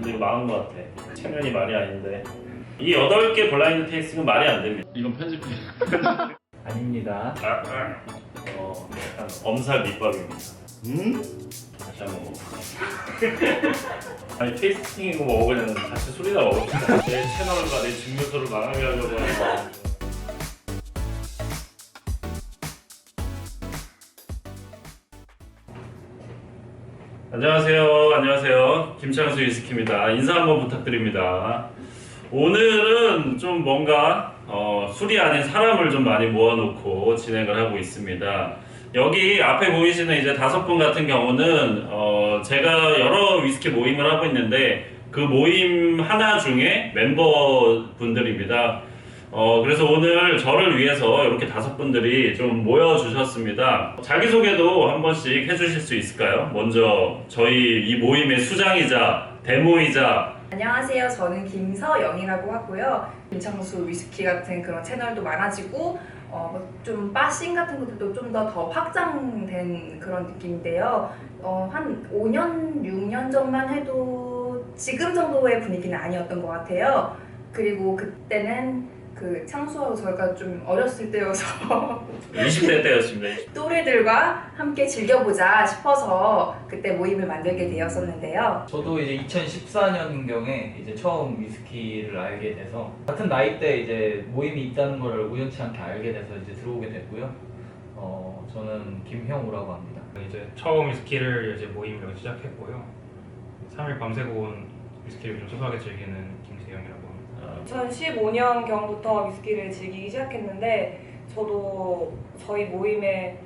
근데 이거 망한 것 같아. 체면이 말이 아닌데. 이 8개 블라인드 테이스팅은 말이 안 됩니다. 이건 편집해. 아닙니다. 아, 아. 어, 약간 엄살 밑밥입니다. 음? 다시 한번 먹어볼게요. 아니 테이스팅이고 뭐 그냥 같이 술이나 먹읍시다. 내 채널과 내 증명서를 망하게 하려고 하는 거. 안녕하세요. 안녕하세요. 김창수 위스키입니다. 인사 한번 부탁드립니다. 오늘은 좀 뭔가 어, 술이 아닌 사람을 좀 많이 모아놓고 진행을 하고 있습니다. 여기 앞에 보이시는 이제 다섯 분 같은 경우는 어, 제가 여러 위스키 모임을 하고 있는데 그 모임 하나 중에 멤버 분들입니다. 어, 그래서 오늘 저를 위해서 이렇게 다섯 분들이 좀 모여주셨습니다. 자기소개도 한 번씩 해주실 수 있을까요? 먼저 저희 이 모임의 수장이자 데모이자 안녕하세요. 저는 김서영이라고 하고요. 김창수 위스키 같은 그런 채널도 많아지고 어, 뭐좀 바싱 같은 것들도 좀 더 더 확장된 그런 느낌인데요. 어, 한 5년, 6년 전만 해도 지금 정도의 분위기는 아니었던 것 같아요. 그리고 그때는 그 창수하고 저희가 좀 어렸을 때여서 20대 때였습니다. 또래들과 함께 즐겨보자 싶어서 그때 모임을 만들게 되었었는데요. 저도 이제 2014년경에 이제 처음 위스키를 알게 돼서 같은 나이 때 이제 모임이 있다는 걸 우연치 않게 알게 돼서 이제 들어오게 됐고요. 어, 저는 김형우라고 합니다. 이제 처음 위스키를 이제 모임으로 시작했고요. 3일 밤새고 온 위스키를 좀 소소하게 즐기는 김세영이라고 합니다. 2015년경부터 위스키를 즐기기 시작했는데 저도 저희 모임의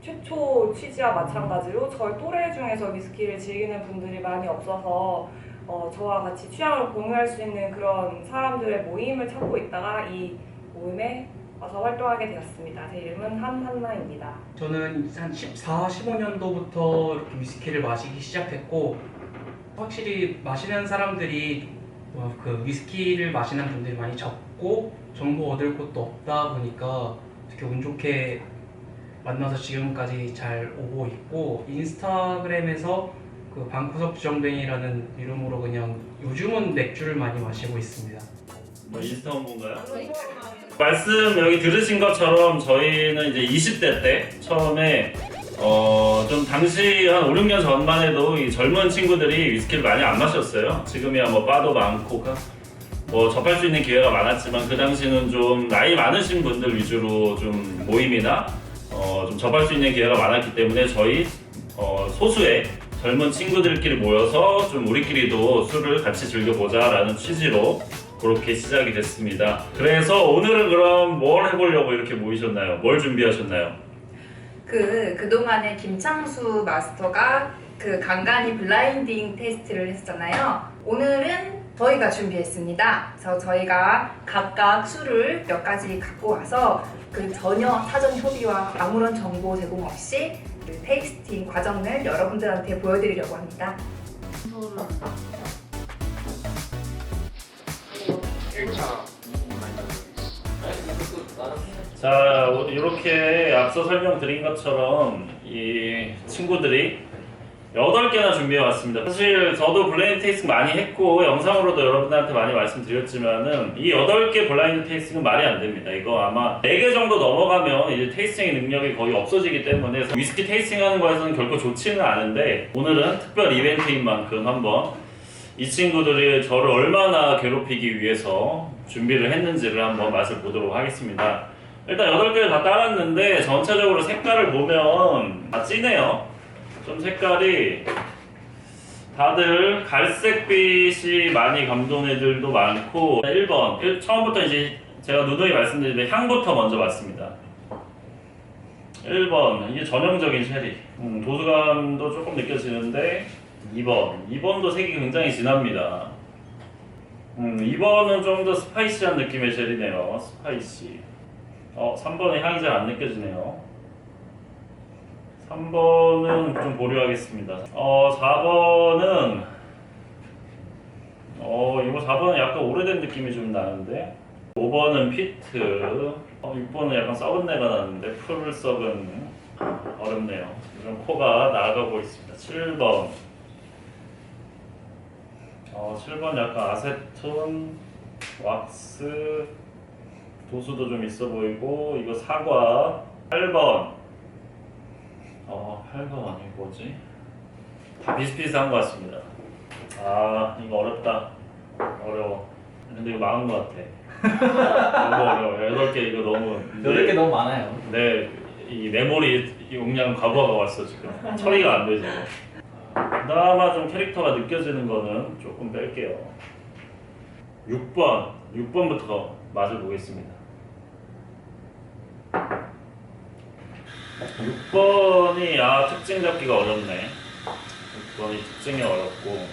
최초 취지와 마찬가지로 저희 또래 중에서 위스키를 즐기는 분들이 많이 없어서 어, 저와 같이 취향을 공유할 수 있는 그런 사람들의 모임을 찾고 있다가 이 모임에 와서 활동하게 되었습니다. 제 이름은 한한나입니다. 저는 한 14, 15년도부터 이렇게 위스키를 마시기 시작했고 확실히 마시는 사람들이 어, 그 위스키를 마시는 분들이 많이 적고 정보 얻을 곳도 없다 보니까 되게 운 좋게 만나서 지금까지 잘 오고 있고 인스타그램에서 그 방구석 주정뱅이라는 이름으로 그냥 요즘은 맥주를 많이 마시고 있습니다. 뭐 인스타 홍보인가요? 말씀 여기 들으신 것처럼 저희는 이제 20대 때 처음에 어, 좀 당시 한 5, 6년 전만 해도 이 젊은 친구들이 위스키를 많이 안 마셨어요. 지금이야 뭐 바도 많고 가- 뭐 접할 수 있는 기회가 많았지만 그 당시는 좀 나이 많으신 분들 위주로 좀 모임이나 어, 좀 접할 수 있는 기회가 많았기 때문에 저희 어, 소수의 젊은 친구들끼리 모여서 좀 우리끼리도 술을 같이 즐겨보자라는 취지로 그렇게 시작이 됐습니다. 그래서 오늘은 그럼 뭘 해보려고 이렇게 모이셨나요? 뭘 준비하셨나요? 그 그동안에 김창수 마스터가 그 간간히 블라인딩 테스트를 했었잖아요. 오늘은 저희가 준비했습니다. 그래서 저희가 각각 술을 몇 가지 갖고 와서 그 전혀 사전 협의와 아무런 정보 제공 없이 그 테이스팅 과정을 여러분들한테 보여드리려고 합니다. 자, 이렇게 앞서 설명드린 것처럼 이 친구들이 8개나 준비해 왔습니다. 사실 저도 블라인드 테이스팅 많이 했고 영상으로도 여러분들한테 많이 말씀드렸지만은 이 8개 블라인드 테이스팅은 말이 안 됩니다. 이거 아마 4개 정도 넘어가면 이제 테이스팅의 능력이 거의 없어지기 때문에 위스키 테이스팅 하는 거에서는 결코 좋지는 않은데 오늘은 특별 이벤트인 만큼 한번 이 친구들이 저를 얼마나 괴롭히기 위해서 준비를 했는지를 한번 맛을 보도록 하겠습니다. 일단 8개를 다 따랐는데 전체적으로 색깔을 보면 다 진해요. 좀 색깔이 다들 갈색빛이 많이 감돈 애들도 많고 1번 일- 처음부터 이제 제가 누누이 말씀드리는데 향부터 먼저 맡습니다. 1번 이게 전형적인 쉐리 음, 도수감도 조금 느껴지는데 2번 2번도 색이 굉장히 진합니다. 음, 2번은 좀 더 스파이시한 느낌의 젤이네요. 스파이시. 어, 3번의 향이 잘 안 느껴지네요. 3번은 좀 보류하겠습니다. 어, 4번은 어, 이거 4번은 약간 오래된 느낌이 좀 나는데 5번은 피트 어, 6번은 약간 썩은 내가 나는데 풀 썩은 어렵네요. 좀 코가 나가고 있습니다. 7번 어, 7번 약간 아세톤, 왁스, 도수도 좀 있어 보이고 이거 사과 8번. 어 8번이 뭐지? 다 비슷비슷한 것 같습니다. 아 이거 어렵다. 어려워. 근데 이거 망한 것 같아. 너무 어려워. 8개 이거 너무 여덟 개 너무 많아요. 내이 메모리 용량 과부하가 왔어 지금. 처리가 안 되지 그나마 좀 캐릭터가 느껴지는 거는 조금 뺄게요. 6번. 6번부터 맛을 보겠습니다 6번이 아 특징 잡기가 어렵네. 6번이 특징이 어렵고.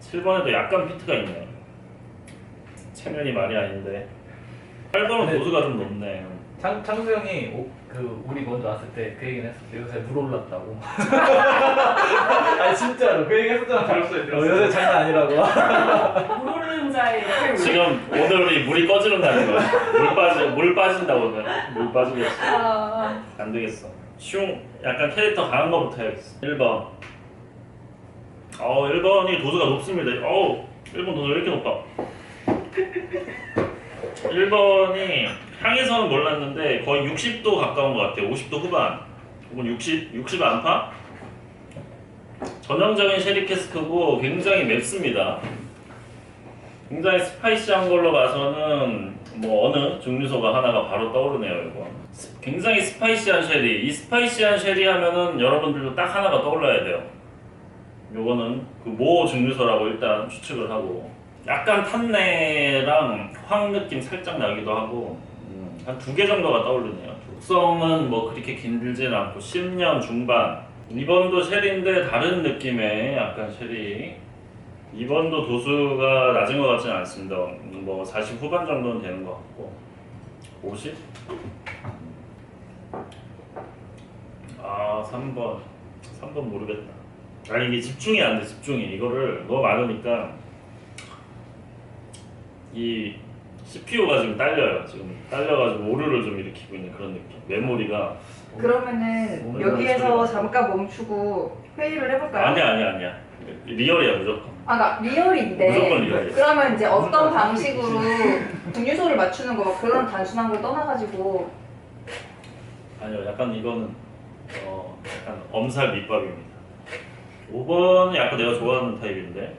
7번에도 약간 피트가 있네. 체면이 말이 아닌데. 8번은 네. 도수가 좀 높네. 창, 창수 형이 오, 그 우리 먼저 왔을 때 그 얘기는 했었어요. 요새 물 올랐다고. 아니 진짜로 그 얘기 했었잖아. 들었어요, 들었어요. 어, 요새 장난 아니라고. 물 오르는 자에 이렇게 지금 오늘이 물이 꺼지는 날인 거야 물 빠지 물 빠진다 오늘 물 빠지겠어 아, 안 되겠어 슝 약간 캐릭터 강한 거부터 해야겠어 1번 어 1번이 도수가 높습니다 어우 1번 도수 왜 이렇게 높아 1번이 향에서는 몰랐는데 거의 60도 가까운 것 같아요. 50도 후반. 혹은 60, 60 안팎? 전형적인 쉐리 캐스크고 굉장히 맵습니다. 굉장히 스파이시한 걸로 봐서는 뭐 어느 증류소가 하나가 바로 떠오르네요 이거. 스- 굉장히 스파이시한 쉐리. 이 스파이시한 쉐리 하면은 여러분들도 딱 하나가 떠올라야 돼요. 요거는 그모 증류소라고 일단 추측을 하고. 약간 탄내랑 황 느낌 살짝 나기도 하고 한 두 개 정도가 떠오르네요 독성은 뭐 그렇게 길지는 않고 10년 중반 2번도 쉐리인데 다른 느낌의 약간 쉐리 2번도 도수가 낮은 것 같지는 않습니다. 뭐 40 후반 정도는 되는 것 같고 50? 아 3번 3번 모르겠다. 아니 이게 집중이 안 돼 집중이 이거를 너무 많으니까 이 CPU가 지금 딸려요. 지금 딸려가지고 오류를 좀 일으키고 있는 그런 느낌. 메모리가 그러면은 오늘 여기에서 소리가- 잠깐 멈추고 회의를 해볼까요? 아니야 아니야 아니야. 리얼이야 무조건. 아, 나 리얼인데. 무조건 리얼이야. 그러면 이제 어떤 방식으로 분유소를 맞추는 거 막 그런 단순한 걸 떠나가지고 아니요, 약간 이거는 어 약간 엄살 밑밥입니다. 5번이 약간 내가 좋아하는 타입인데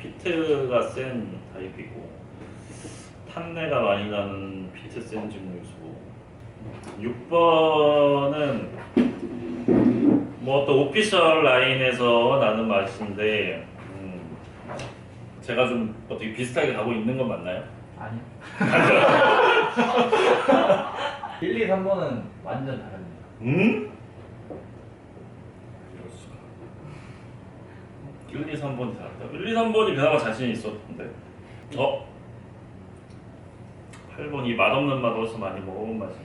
피트가 센 타입이고 탄내가 많이 나는 피트 센 증류소. 6번은 뭐 어떤 오피셜 라인에서 나는 맛인데 음, 제가 좀 어떻게 비슷하게 가고 있는 건 맞나요? 아니요. 1, 2, 3번은 완전 다릅니다. 음? 이럴 수가. 1, 2, 3번이 다르다. 1, 2, 3번이 그나마 자신이 있었는데. 어? 8번 이 맛없는 맛 어디서 많이 먹어본 맛인데.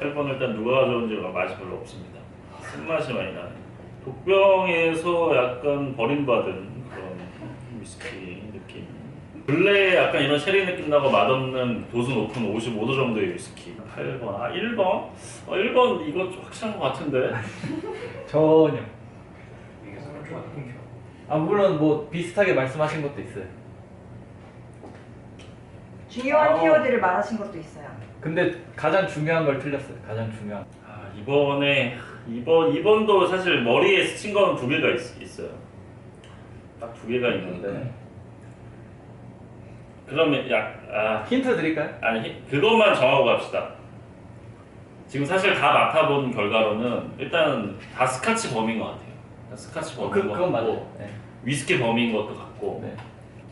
8번 일단 누가 가져온지 맛이 별로 없습니다. 쓴맛이 많이 나네. 독병에서 약간 버림받은 그런 위스키 느낌. 근래에 약간 이런 쉐리 느낌 나고 맛없는 도수 높은 55도 정도의 위스키. 8번. 아, 1번? 어, 1번 이거 좀 확실한 것 같은데. 전혀. 아 물론 뭐 비슷하게 말씀하신 것도 있어요. 중요한 어. 키워드를 말하신 것도 있어요. 근데 가장 중요한 걸 틀렸어요. 가장 중요한. 아, 이번에 이번 이번도 사실 머리에 스친 거는 두 개가 있, 있어요. 딱 두 개가 있는데. 그러면 약 아, 힌트 드릴까요? 아니 히- 그것만 정하고 갑시다. 지금 사실 다 맡아본 결과로는 일단 다 스카치 범인 것 같아요. 다 스카치 범인 그 것 그건 같고 맞아요. 네. 위스키 범인 것도 같고 네.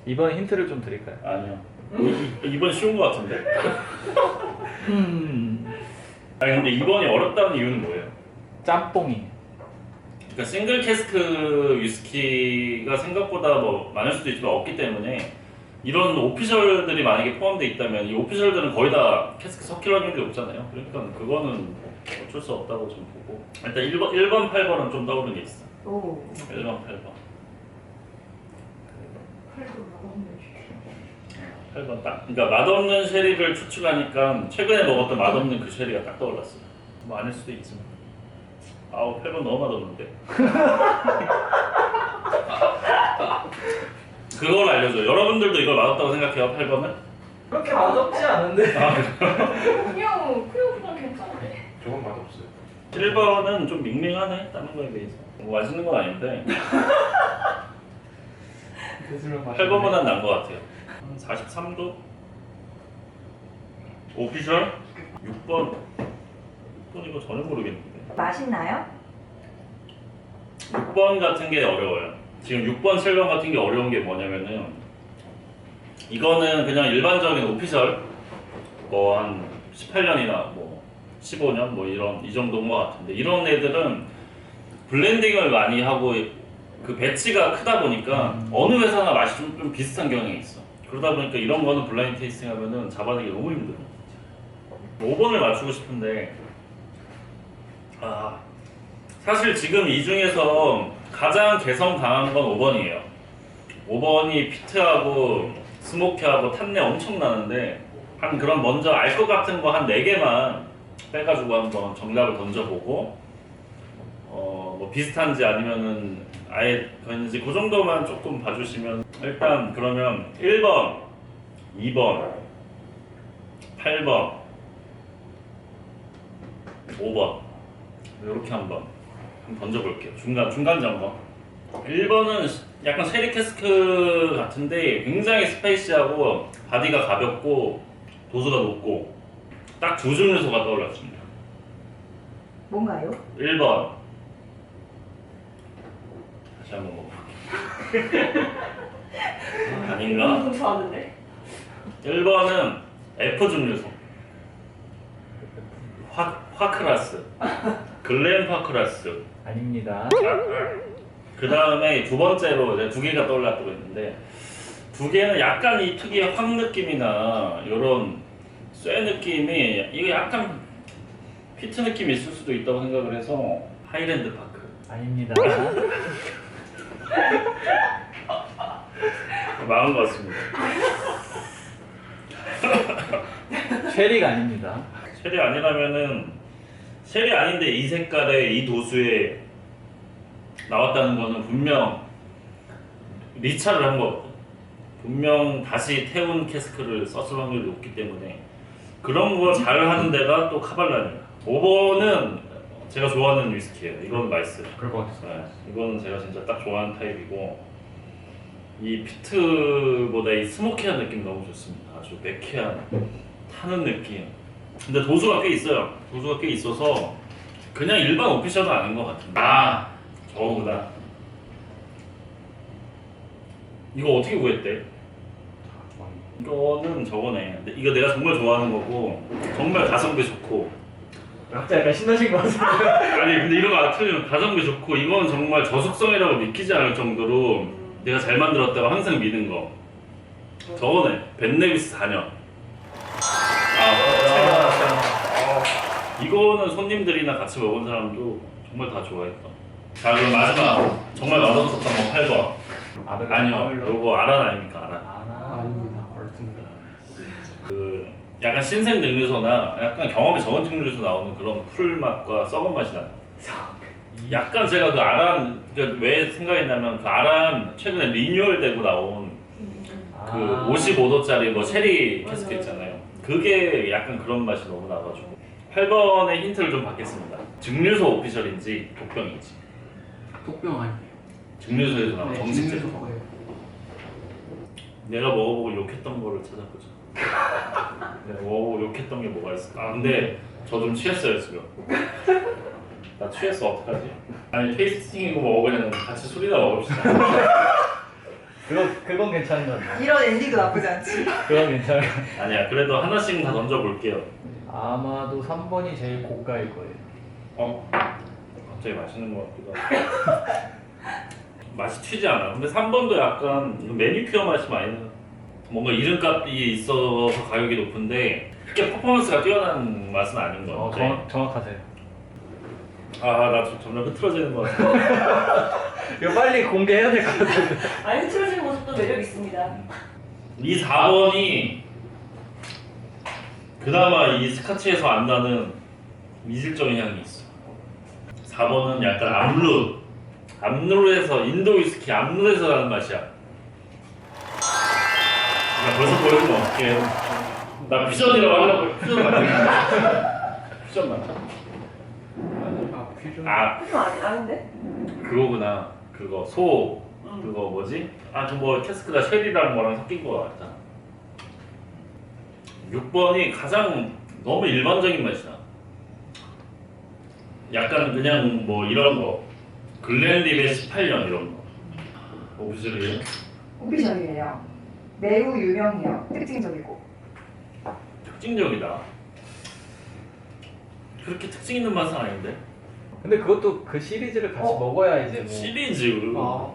이번 힌트를 좀 드릴까요? 아니요. 이- 이번 쉬운 것 같은데. 음. 아니 근데 이번이 어렵다는 이유는 뭐예요? 짬뽕이. 그러니까 싱글 캐스크 위스키가 생각보다 뭐 많을 수도 있지만 없기 때문에 이런 오피셜들이 만약에 포함되어 있다면 이 오피셜들은 거의 다 캐스크 섞일 확률이 없잖아요. 그러니까 그거는 어쩔 수 없다고 좀 보고 일단 1번, 1번 8번은 좀 떠오르는 게 있어. 오. 1번 8번. 8번 딱. 그러니까 맛없는 쉐리를 추측하니까 최근에 먹었던 맛없는 그 쉐리가 딱 떠올랐어요. 뭐 아닐 수도 있지만. 아우 8번 너무 맛없는데. 그걸 알려줘. 여러분들도 이걸 맛없다고 생각해요, 8번은? 그렇게 맛없지 않은데. 그냥 그냥 그냥 괜찮은데. 조금 맛없어요. 7번은 좀 밍밍하네, 다른 거에 비해서. 뭐 맛있는 건 아닌데, 8번보단 나은 것 같아요. 43도? 오피셜? 6번? 6번 이거 전혀 모르겠는데. 맛있나요? 6번 같은 게 어려워요. 지금 6번, 7번 같은 게 어려운 게 뭐냐면은 이거는 그냥 일반적인 오피셜 뭐 한 18년이나 뭐 15년 뭐 이런 이 정도인 것 같은데 이런 애들은 블렌딩을 많이 하고 그 배치가 크다 보니까 어느 회사나 맛이 좀, 좀 비슷한 경향이 있어. 그러다 보니까 이런 거는 블라인드 테이스팅 하면은 잡아내기 너무 힘들어. 5번을 맞추고 싶은데 아 사실 지금 이 중에서 가장 개성 강한 건 5번이에요. 5번이 피트하고 스모키하고 탄내 엄청 나는데 한 그런 먼저 알 것 같은 거 한 4개만 빼가지고 한번 정답을 던져보고 어, 뭐 비슷한지 아니면은 아예 그런지 그 정도만 조금 봐주시면 일단 그러면 1번, 2번, 8번, 5번 이렇게 한번 한번 던져볼게요. 중간 중간 점검. 1번은 약간 쉐리 캐스크 같은데 굉장히 스페이시하고 바디가 가볍고 도수가 높고 딱두 증류소가 떠올랐습니다. 뭔가요? 1번 다시 한번 먹어볼게요. 아닌가? 너무 좋아하는데. 1번은 F 증류소 화, 화크라스 글렌 파크라스 아닙니다. 그 다음에 두 번째로 이제 두 개가 떠올랐다고 했는데 두 개는 약간 이 특유의 확 느낌이나 이런 쇠 느낌이 이거 약간 피트 느낌이 있을 수도 있다고 생각을 해서 하이랜드 파크 아닙니다. 마음 같습니다. 쉐리가 아닙니다. 쉘이 아니라면은 쉘이 아닌데 이 색깔에 이 도수에 나왔다는 거는 분명 리차를 한 거거든. 분명 다시 태운 캐스크를 썼을 확률이 높기 때문에 그런 거 잘 하는 데가 또 카발란이야. 5번은 제가 좋아하는 위스키예요. 이건 맛있어요. 그럴 것 같았어요. 네, 이거는 제가 진짜 딱 좋아하는 타입이고 이 피트보다 이 스모키한 느낌 너무 좋습니다. 아주 매캐한 타는 느낌. 근데 도수가 꽤 있어요. 도수가 꽤 있어서 그냥 일반 오피셜은 아닌 것 같은데. 아 저거구나. 이거 어떻게 구했대? 이거는 저거네. 근데 이거 내가 정말 좋아하는 거고 정말 가성비 좋고 갑자기 약간 신나신 것 같은데. 아니 근데 이런 거 같으면 가성비 좋고 이건 정말 저속성이라고 믿기지 않을 정도로 내가 잘 만들었다고 항상 믿는 거. 저거네 벤네비스 4년 아 이거는 손님들이나 같이 먹은 사람도 정말 다 좋아했다. 자 그럼 마지막. 정말 맛없었던 거 8번. 아니요. 요거 아란 아닙니까? 아란 아, 아닙니다. 얼습니다. 그 약간 신생 증류소나 약간 경험이 적은 증류소 나오는 그런 풀 맛과 썩은 맛이 나요. 약간 제가 그 아란 그왜 생각했냐면 그 아란 최근에 리뉴얼되고 나온 아. 그 55도짜리 뭐 체리 캐스크 있잖아요. 그게 약간 그런 맛이 너무 나가지고 8번의 힌트를 좀 받겠습니다. 증류소 오피셜인지 독병인지 독병 아니에요. 증류소에서 나온 네, 정식 제품. 좋아요. 내가 먹어보고 욕했던 거를 찾아보자. 내가 먹어보고 욕했던 게 뭐가 있을까? 아 근데 저 좀 취했어요 지금. 나 취했어 어떡하지? 아니 테이스팅이고 뭐 그냥 같이 술이나 먹읍시다. 그건 그건 괜찮은 것 같아요. 이런 엔딩도 나쁘지 않지. 그건 괜찮아요. 아니야 그래도 하나씩 다 던져볼게요. 아마도 3번이 제일 고가일 거예요. 어? 갑자기 맛있는 것 같기도 하고. 맛이 튀지 않아. 근데 3번도 약간 매니큐어 맛이 많이 나. 뭔가 이름값이 있어서 가격이 높은데 그렇게 퍼포먼스가 뛰어난 맛은 아닌 것 어, 같아. 정확, 정확하세요. 아, 나 좀- 점점 흐트러지는 것 같아. 이거 빨리 공개해야 될 것 같아요. 아니 흐트러지는 모습도 매력 있습니다. 이 4번이 그나마 이 스카치에서 안 나는 이질적인 향이 있어. 4번은 약간 암루 압누르에서 인도 위스키 압누르에서 나는 맛이야. 야, 벌써 보여주면 어떡해. 나 퓨전이라고 하려고 퓨전 맞아. 퓨전 맞아. 아 퓨전. 아좀 아니, 아닌데? 그거구나. 그거 소 그거 뭐지? 아그뭐 캐스크가 쉘이랑 뭐랑 섞인 거 같다. 6번이 가장 너무 일반적인 맛이다. 약간 그냥 뭐 이런 거 글렌립의 18년 이런 거. 오피셜이에요? 오피셜이에요. 매우 유명해요. 특징적이고. 특징적이다. 그렇게 특징 있는 맛은 아닌데? 근데 그것도 그 시리즈를 같이 어? 먹어야 이제 뭐 시리즈. 아,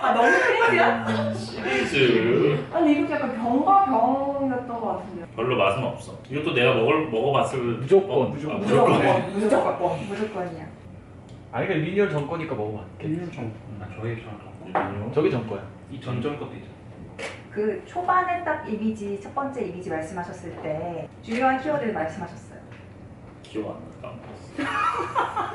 아, 너무 크리스야? 시리즈. 아니, 이것도 약간 병과 병이었던 것 같은데. 별로 맛은 없어. 이것도 내가 먹을 먹어봤을 무조건, 어, 무조건. 아, 무조건. 무조건. 무조건이야. 아니 그 리뉴얼 전 거니까 먹어봤게. 퓨전 정. 아, 저희 저 저게 전 거야. 이 전전 것도 있죠. 그 초반에 딱 이미지 첫 번째 이미지 말씀하셨을 때 중요한 키워드를 말씀하셨어요. 기억 안 나.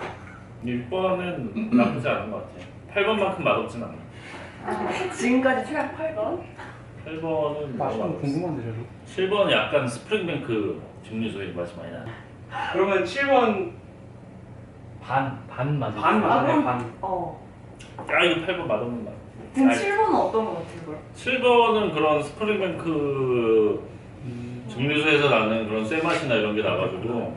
6번은 나쁘지 않은 것 같아. 8번만큼 맛없진 않아. 지금까지 최악 8번? 8번은 맛은 궁금한데 저도. 7번은 약간 스프링뱅크 증류소의 맛이 많이 나. 그러면 7번 반, 반 맞아. 반 아, 맞네 그럼- 반. 어. 야 이거 8번 맛없는 맛. 지금 아니. 7번은 어떤 것 같아요, 그걸? 7번은 그런 스프링뱅크 증류소에서 나는 그런 쇠 맛이나 이런 게 나가지고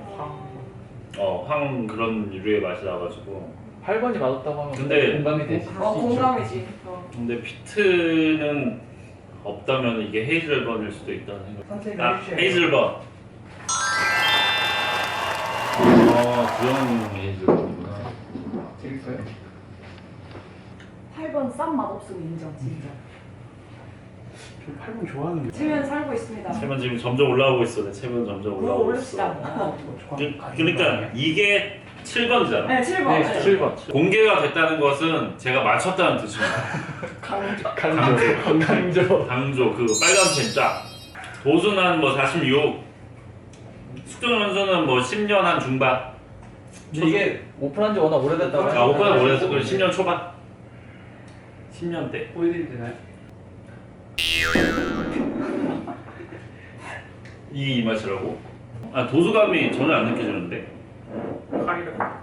어, 황 그런 유류의 맛이 나가지고 8번이 맛없다고 하면 근데- 공감이 되지. 어, 공감이지. 어. 근데 피트는 없다면 이게 헤이즐번일 수도 있다는 생각. 선택을 아 해주셔야 헤이즐번. 어 그런 헤이즐번이구나. 재밌어요? 8번 쌈 맛없으면 인정, 진짜. 저 8번 좋아하는데. 체면 살고 있습니다. 체면 지금 점점 올라오고 있어. 내 체면 점점 그거 올라오고 올립시다. 있어. 어. 그, 그러니까 이게 7번이잖아. 네, 7번. 네, 7번. 공개가 됐다는 것은 제가 맞췄다는 뜻입니다. 강조. 강조. 강조. 강조 그 빨간 펜 쫙. 도수는 한뭐 46. 숙성 연수는 뭐 10년 한 중반. 근데 이게 오픈한 지 워낙 오래됐다고 아 오빠는 그래 10년 초반. 10년대. 보여드리면 되나요? 이게 이 맛이라고? 아 도수감이 전혀 안 느껴지는데? 카리를 아,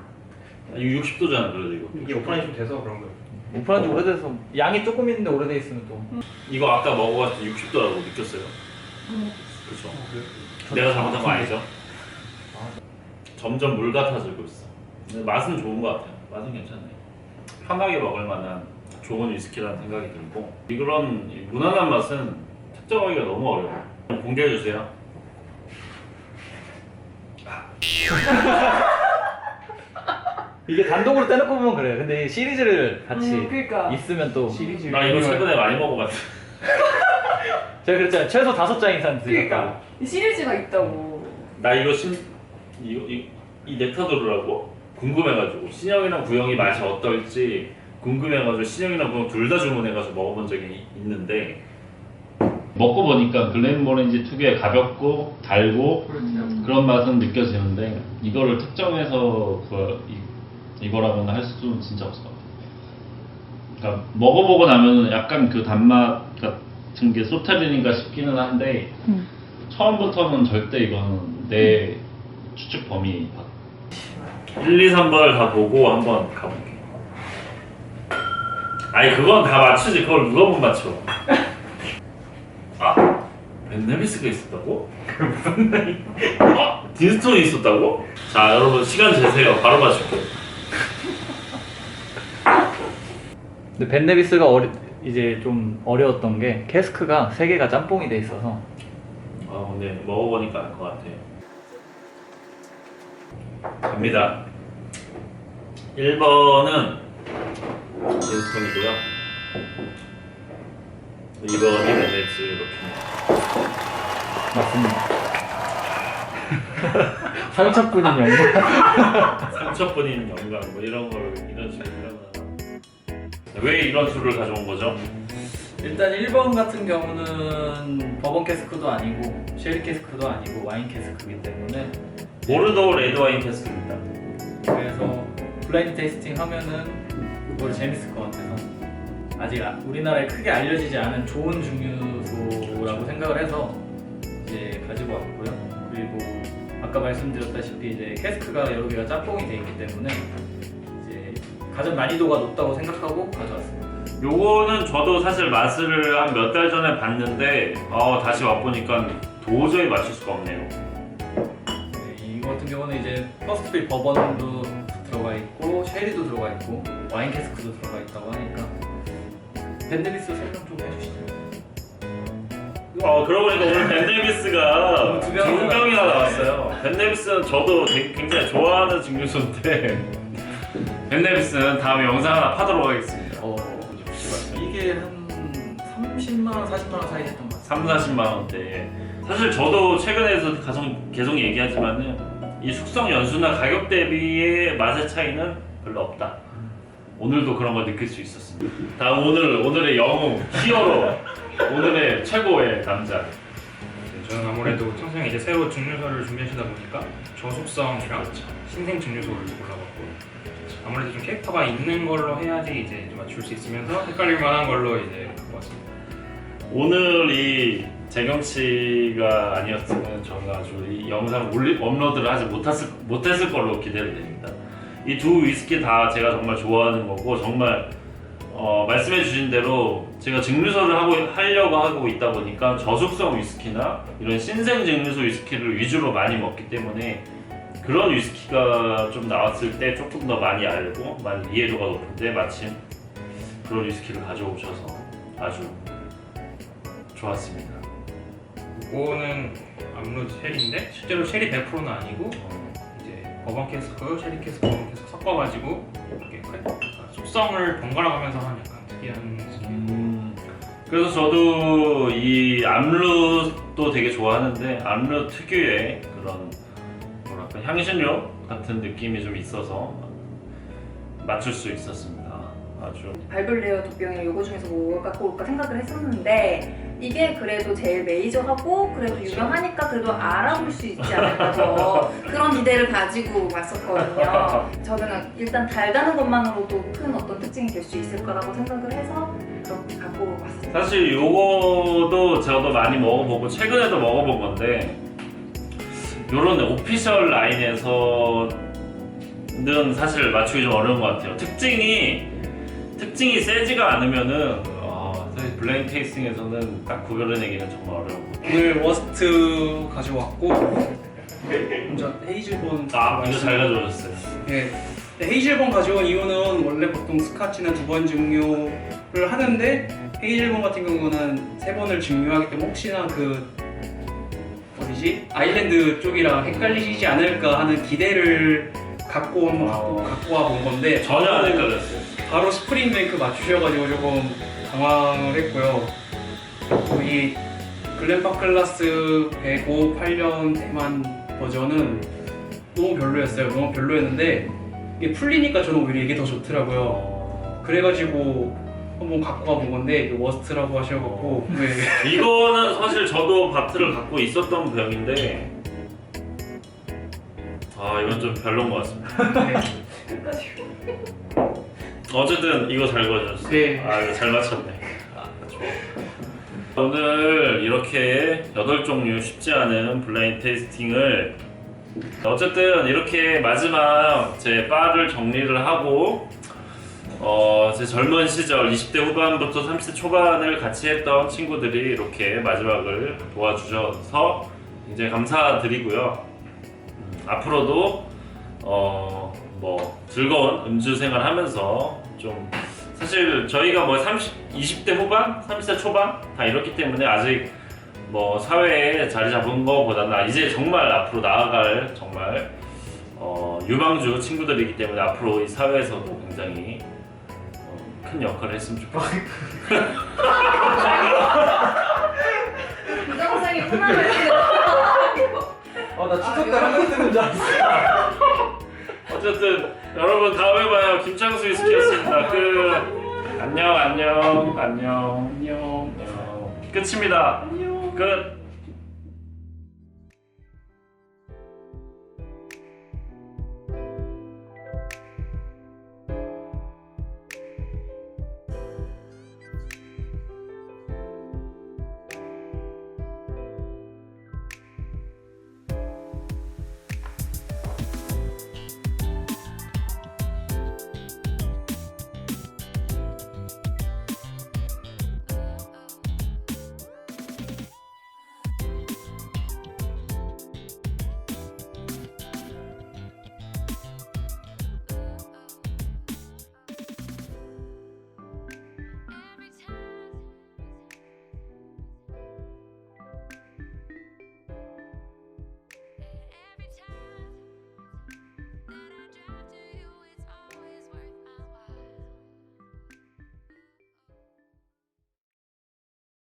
이거 60도잖아 그래도 이거. 이게 오픈이 좀 돼서 그런 거예요. 오픈한 지 오래돼서 양이 조금 있는데 오래돼 있으면 또 이거 아까 먹어봤을 때 60도라고 느꼈어요. 그렇죠. 내가 잘못한 거 아니죠? 점점 물 같아지고 있어. 근데 맛은 좋은 것 같아요. 맛은 괜찮네. 편하게 먹을 만한 좋은 위스키라는 생각이 들고 이런 이 무난한 맛은 특정하기가 너무 어려워. 공개해 주세요. 이게 단독으로 떼놓고 보면 그래. 근데 이 시리즈를 같이 음, 그러니까. 있으면 또 시리즈. 나 이거 최근에 많이 먹어봤어. 제가 그랬잖아요. 최소 다섯 장 이상 드셨다고. 그러니까. 이 시리즈가 있다고. 나 이거 심 이거 이, 이 넥타도르라고 궁금해가지고 신영이랑 구영이 맛이 어떨지 궁금해가지고 신영이랑 구영 둘다 주문해가지고 먹어본 적이 있는데 먹고 보니까 글렌모렌지 특유의 가볍고 달고 그런 맛은 느껴지는데 이거를 특정해서 그 이, 이거라고는 할 수는 진짜 없을 것 같아요. 그러니까 먹어보고 나면은 약간 그 단맛 같은 게 쏟아지는가 싶기는 한데 처음부터는 절대 이거는 내 추측 범위 밖. 1, 2, 3번을 다 보고 한번 가볼게. 아니 그건 다 맞추지 그걸 누가 못 맞춰? 아 벤네비스가 있었다고? 그 무슨 나이? 어? 딘스톤이 있었다고? 자 여러분 시간 재세요 바로 맞출게요. 근데 벤네비스가 어리, 이제 좀 어려웠던 게 캐스크가 세 개가 짬뽕이 돼 있어서 아 근데 먹어보니까 알 것 같아요. 갑니다. 1번은 딘스톤이고요. 2번이 벤네비스 이렇게. 맞습니다. 상처뿐인 영광. 상처뿐인 영광 뭐 이런 걸 이런 식으로 왜 이런 술을 가져온 거죠? 일단 1번 같은 경우는 버번 캐스크도 아니고 쉐리 캐스크도 아니고 와인 캐스크이기 때문에 보르도 레드 와인 캐스크입니다. 그래서 블라인드 테이스팅 하면은 그걸 재밌을 것 같아서 아직 아- 우리나라에 크게 알려지지 않은 좋은 증류소라고 생각을 해서 이제 가지고 왔고요. 그리고 아까 말씀드렸다시피 이제 캐스크가 여러 개가 짬뽕이 돼 있기 때문에 이제 가장 난이도가 높다고 생각하고 가져왔습니다. 요거는 저도 사실 맛을 한 몇 달 전에 봤는데 어, 다시 맛보니까 도저히 맞출 수가 없네요. 네, 이거 같은 경우는 이제 퍼스트필 버번도 들어가 있고 쉐리도 들어가 있고 와인 캐스크도 들어가 있다고 하니까 밴드비스 설명 좀 해주시죠. 어 그러고 보니까 오늘 벤데비스가 두두 병이나 병이나 나왔어요. 벤데비스는 저도 굉장히 좋아하는 증류소인데 벤데비스는 다음에 영상 하나 파도록 하겠습니다. 어, 이게 한 30만 원, 40만 원 사이 됐던 것 같아요. 3, 40만 원대. 사실 저도 최근에서 계속, 계속 얘기하지만은 이 숙성 연수나 가격 대비의 맛의 차이는 별로 없다. 오늘도 그런 걸 느낄 수 있었습니다. 다음 오늘 오늘의 영웅 히어로 오늘의 최고의 남자. 네, 저는 아무래도 평생 이제 새로 증류소를 준비하시다 보니까 저속성이랑 신생 증류소를 골라봤고 아무래도 좀 캐릭터가 있는 걸로 해야지 이제 좀 맞출 수 있으면서 헷갈릴 만한 걸로 이제 갖고 왔습니다. 오늘 이 재경 씨가 아니었으면 저는 아주 이 영상 올리 업로드를 하지 못했을 못했을 걸로 기대를 됩니다. 이 두 위스키 다 제가 정말 좋아하는 거고 정말 어, 말씀해 주신 대로 제가 증류소를 하고 하려고 하고 있다 보니까 저속성 위스키나 이런 신생 증류소 위스키를 위주로 많이 먹기 때문에 그런 위스키가 좀 나왔을 때 조금 더 많이 알고 많이 이해도가 높은데 마침 그런 위스키를 가져오셔서 아주 좋았습니다. 이거는 암루 쉘인데 실제로 쉘이 100%는 아니고 이제 버번 캐스크, 쉐리 캐스크, 버번 캐스크 섞어가지고 이렇게 속성을 번갈아 가면서 한 약간 특이한 스킬. 음, 그래서 저도 이 암루도 되게 좋아하는데 암루 특유의 그런 뭐랄까 향신료 같은 느낌이 좀 있어서 맞출 수 있었습니다. 아주 발블레어 독병이랑 요거 중에서 뭐 갖고 올까 생각을 했었는데 이게 그래도 제일 메이저하고 그래도 유명하니까 그래도 알아볼 수 있지 않을까 저 그런 기대를 가지고 왔었거든요. 저는 일단 달다는 것만으로도 큰 어떤 특징이 될 수 있을 거라고 생각을 해서 그렇게 갖고 왔습니다. 사실 요거도 저도 많이 먹어보고 최근에도 먹어본 건데 요런 오피셜 라인에서는 사실 맞추기 좀 어려운 것 같아요. 특징이 특징이 세지가 않으면은 어, 사실 블레인 테이스팅에서는 딱 구별해내기는 정말 어려운. 오늘 워스트 가져왔고 먼저 헤이즐본 아 이거 잘 가져오셨어요. 네. 헤이즐본 가져온 이유는 원래 보통 스카치는 두번 증류를 하는데 헤이즐본 같은 경우는 세 번을 증류하기 때문에 혹시나 그 어디지 아일랜드 쪽이랑 헷갈리시지 않을까 하는 기대를 갖고 한번 갖고, 어. 갖고 와본 건데 전혀 안 헷갈렸어요. 바로 스프링 뱅크 맞추셔가지고 조금 당황을 했고요. 이 글렌파클라스 108년 대만 버전은 너무 별로였어요. 너무 별로였는데 이게 풀리니까 저는 오히려 이게 더 좋더라고요. 어, 그래가지고 한번 갖고 와본 건데 이게 워스트라고 하셔갖고 네. 이거는 사실 저도 바트를 갖고 있었던 병인데 아 이건 좀 별로인 것 같습니다. 네. 어쨌든 이거 잘 가져왔어요. 네. 아 이거 잘 맞췄네. 아, 좋아. 오늘 이렇게 여덟 종류 쉽지 않은 블라인드 테이스팅을 어쨌든 이렇게 마지막 제 바를 정리를 하고 어, 제 젊은 시절 20대 후반부터 30대 초반을 같이 했던 친구들이 이렇게 마지막을 도와주셔서 굉장히 감사드리고요. 음, 앞으로도 어, 뭐 즐거운 음주 생활 하면서 좀 사실 저희가 뭐 30, 20대 후반, 30대 초반 다 이렇기 때문에 아직 뭐 사회에 자리 잡은 거보다는 이제 정말 앞으로 나아갈 정말 어, 유망주 친구들이기 때문에 앞으로 이 사회에서도 굉장히 어, 큰 역할을 했으면 좋겠어요. 부정생이 훈화를 어나 추석 때 한명 뜨는 줄 알았어. 어쨌든 여러분 다음에 봐요. 김창수 위스키였습니다. 끝. 안녕 안녕 안녕 안녕. 끝입니다. 끝.